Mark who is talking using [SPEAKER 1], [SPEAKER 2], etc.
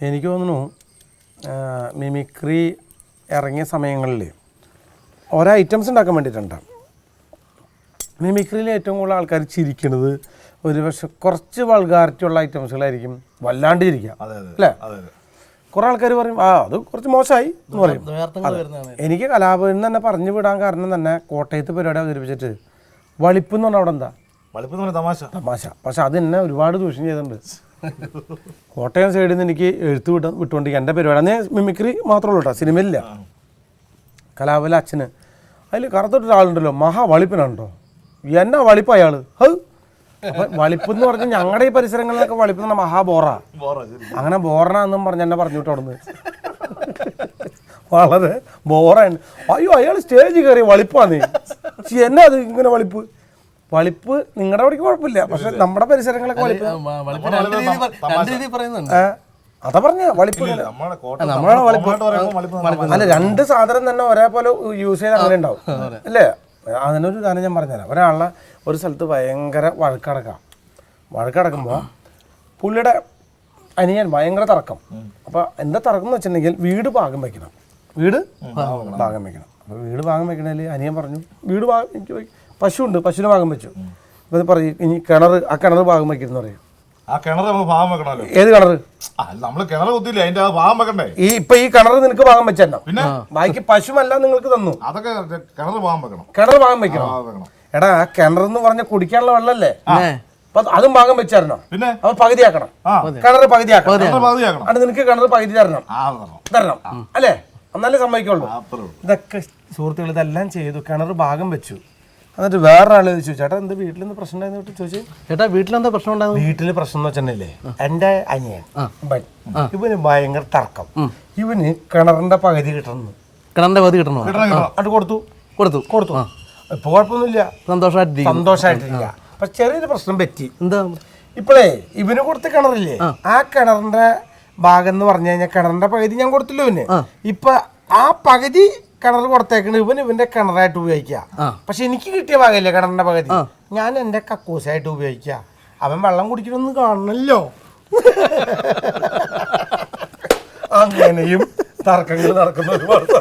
[SPEAKER 1] എനിക്ക് തോന്നുന്നു മിമിക്രി ഇറങ്ങിയ സമയങ്ങളിൽ ഓരോ ഐറ്റംസ് ഉണ്ടാക്കാൻ വേണ്ടിയിട്ടുണ്ട്. മിമിക്രിയിൽ ഏറ്റവും കൂടുതൽ ആൾക്കാർ ചിരിക്കുന്നത് ഒരു പക്ഷെ കുറച്ച് വൾഗാരിറ്റി ഉള്ള ഐറ്റംസുകളായിരിക്കും വല്ലാണ്ട് ചിരിക്കുക അല്ലേ? കുറേ ആൾക്കാർ പറയും ആ അത് കുറച്ച് മോശമായി എന്ന് പറയും. എനിക്ക് കലാഭവൻ തന്നെ പറഞ്ഞു വിടാൻ കാരണം തന്നെ കോട്ടയത്ത് പരിപാടി അവതരിപ്പിച്ചിട്ട് വളിപ്പ് എന്ന് പറഞ്ഞാൽ അവിടെ എന്താ?
[SPEAKER 2] തമാശ.
[SPEAKER 1] തമാശ. പക്ഷെ അത് എന്നെ ഒരുപാട് ദൂഷ്യം ചെയ്തിട്ടുണ്ട്. കോട്ടയം സൈഡിൽ നിന്ന് എനിക്ക് എഴുത്ത് വിട്ട വിട്ടുകൊണ്ടിരിക്കുക എന്റെ പരിപാടി. അന്നേ മിമിക്രി മാത്രമേ ഉള്ളൂ കേട്ടോ സിനിമയില്ല കലാപല അച്ഛന്. അതിൽ കറുത്തൊരാളുണ്ടല്ലോ മഹാ വളിപ്പനുണ്ടോ എന്നാ വളിപ്പ് അയാൾ വളിപ്പ് എന്ന് പറഞ്ഞാൽ ഞങ്ങളുടെ ഈ പരിസരങ്ങളിലൊക്കെ വളിപ്പ് എന്ന് പറഞ്ഞാൽ
[SPEAKER 2] മഹാബോറ
[SPEAKER 1] അങ്ങനെ ബോറനാന്നും പറഞ്ഞ് എന്നെ പറഞ്ഞു വിട്ടു അവിടുന്ന്. വളരെ ബോറാണ് അയ്യോ അയാൾ സ്റ്റേജിൽ കയറി വളിപ്പാന്ന്. എന്നാ അത് ഇങ്ങനെ വളിപ്പ്? വളിപ്പ് നിങ്ങളുടെ അവിടേക്ക് കുഴപ്പമില്ല പക്ഷെ നമ്മുടെ പരിസരങ്ങളൊക്കെ വളിപ്പ്.
[SPEAKER 3] രണ്ട് രീതി പറയുന്നുണ്ട്.
[SPEAKER 1] അതാ പറഞ്ഞ വളിപ്പ്
[SPEAKER 3] നമ്മളാണ്
[SPEAKER 2] വളിപ്പ്. ആയിട്ട് പറയുമ്പോൾ വളിപ്പം
[SPEAKER 1] അല്ല രണ്ട് സാധനം തന്നെ ഒരേപോലെ യൂസ് ചെയ്ത് അങ്ങനെ ഉണ്ടാവും. അല്ലേ? അതിനൊരു കാര്യം ഞാൻ പറഞ്ഞുതരാം. ഒരാളെ ഒരു സ്ഥലത്ത് ഭയങ്കര വഴക്കടക്കാം. വഴക്കടക്കുമ്പോൾ പുള്ളിയുടെ അനിയൻ ഭയങ്കര തർക്കം. അപ്പോൾ എന്താ തർക്കം എന്ന് വെച്ചിട്ടുണ്ടെങ്കിൽ വീട് ഭാഗം വെക്കണം. വീട്? ഭാഗം വെക്കണം. അപ്പോൾ വീട് ഭാഗം വെക്കണേൽ അനിയൻ പറഞ്ഞു വീട് ഭാഗം എനിക്ക് പശുവുണ്ട് പശുവിന് ഭാഗം വെച്ചു. അപ്പോൾ ഇത് പറയും ഇനി കിണർ ആ കിണർ ഭാഗം വയ്ക്കുന്നു പറയും.
[SPEAKER 2] ആ കിണർ നമുക്ക് ഭാഗം വെക്കണമല്ലോ.
[SPEAKER 1] ഏത് കിണർ?
[SPEAKER 2] നമ്മൾ നമ്മൾ കിണർ കുത്തില്ല അതിന്റെ ആ ഭാഗം വെക്കണ്ടേ?
[SPEAKER 1] ഈ ഇപ്പൊ ഈ കിണർ നിനക്ക് ഭാഗം വെച്ചല്ലോ.
[SPEAKER 2] പിന്നെ?
[SPEAKER 1] ബാക്കി പശുമല്ല നിങ്ങൾക്ക് തന്നു.
[SPEAKER 2] അതൊക്കെ കിണർ ഭാഗം വെക്കണം.
[SPEAKER 1] കിണർ ഭാഗം വെക്കണം. എടാ ആ കിണർ എന്ന് പറഞ്ഞ കുടിക്കാനുള്ള വെള്ളല്ലേ? അത് ഭാഗം വെച്ചായിരുന്നോ?
[SPEAKER 2] പിന്നെ?
[SPEAKER 1] അപ്പൊ പകുതിയാക്കണം. കിണർ പകുതിയാക്കണം. അത് നിനക്ക് കിണർ പകുതി തരണം.
[SPEAKER 2] ആ തരണം.
[SPEAKER 1] അല്ലേ? എന്നാലേ സമ്മതിക്കുള്ളൂ. ഇതൊക്കെ സുഹൃത്തുക്കൾ ഇതെല്ലാം ചെയ്തു. കിണർ ഭാഗം വെച്ചു. എന്നിട്ട് വേറൊരാൾ ചോദിച്ചു ചേട്ടാ എന്ത് വീട്ടിൽ നിന്ന് പ്രശ്നം ഉണ്ടായിരുന്നു ചോദിച്ചു?
[SPEAKER 3] ചേട്ടാ വീട്ടിലെന്താ പ്രശ്നം ഉണ്ടായിരുന്നു
[SPEAKER 1] വീട്ടിൽ പ്രശ്നം എന്ന് വെച്ചിട്ടുണ്ടല്ലേ എന്റെ അനിയൻ. ഇവന് ഭയങ്കര തർക്കം. ഇവന് കിണറിന്റെ പകുതി കിട്ടണം?
[SPEAKER 3] കിണറിന്റെ പകുതി കിട്ടണം.
[SPEAKER 1] അത് കൊടുത്തു.
[SPEAKER 3] കൊടുത്തു?
[SPEAKER 1] കൊടുത്തു. ഇപ്പൊ കുഴപ്പമൊന്നുമില്ല.
[SPEAKER 3] സന്തോഷമായിട്ട്
[SPEAKER 1] സന്തോഷമായിട്ടില്ല പക്ഷെ ചെറിയൊരു പ്രശ്നം പറ്റി.
[SPEAKER 3] എന്താ?
[SPEAKER 1] ഇപ്പോഴേ ഇവന് കൊടുത്ത കിണറില്ലേ ആ. കിണറിന്റെ ഭാഗം എന്ന് പറഞ്ഞു കഴിഞ്ഞാൽ കിണറിന്റെ പകുതി ഞാൻ കൊടുത്തില്ല ഇവന്. ഇപ്പൊ ആ പകുതി കിണർ കൊടുത്തേക്കണ് ഇവൻ ഇവന്റെ കിണറായിട്ട് ഉപയോഗിക്കുക പക്ഷെ എനിക്ക് കിട്ടിയ ഭാഗമില്ലേ കിണറിന്റെ പകുതി? ഞാൻ എന്റെ കക്കൂസായിട്ട് ഉപയോഗിക്കുക അവൻ വെള്ളം കുടിക്കണമെന്ന് കാണണല്ലോ. അങ്ങനെയും തർക്കങ്ങൾ നടക്കുന്ന ഒരുപാട്.